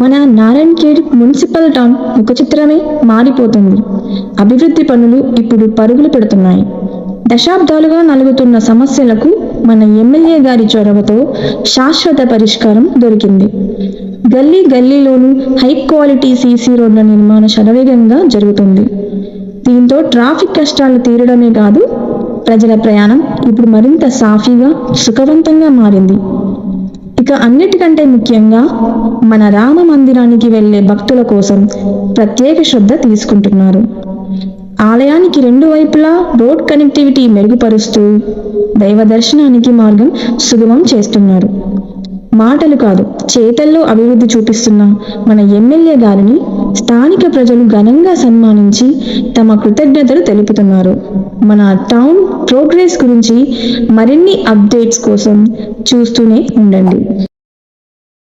మన Narayankhed municipal town ముఖ చిత్రమే మారిపోతుంది. అభివృద్ధి పనులు ఇప్పుడు పరుగులు పెడుతున్నాయి. దశాబ్దాలుగా నలుగుతున్న సమస్యలకు మన ఎమ్మెల్యే గారి చొరవతో శాశ్వత పరిష్కారం దొరికింది. గల్లీ గల్లీలోనూ హై క్వాలిటీ సీసీ రోడ్ల నిర్మాణ శరవేగంగా జరుగుతుంది. దీంతో ట్రాఫిక్ కష్టాలు తీరడమే కాదు ప్రజల ప్రయాణం ఇప్పుడు మరింత సాఫీగా సుఖవంతంగా మారింది. ఇక అన్నిటికంటే ముఖ్యంగా మన రామ మందిరానికి వెళ్ళే భక్తుల కోసం ప్రత్యేక శ్రద్ధ తీసుకుంటున్నారు. ఆలయానికి రెండు వైపులా రోడ్ కనెక్టివిటీ మెరుగుపరుస్తూ దైవ దర్శనానికి మార్గం సుగమం చేస్తున్నారు. మాటలు కాదు చేతల్లో అభివృద్ధి చూపిస్తున్న మన ఎమ్మెల్యే గారిని స్థానిక ప్రజలు ఘనంగా సన్మానించి తమ కృతజ్ఞతలు తెలుపుతున్నారు. మన టౌన్ ప్రోగ్రెస్ గురించి మరిన్ని అప్డేట్స్ కోసం చూస్తూనే ఉండండి.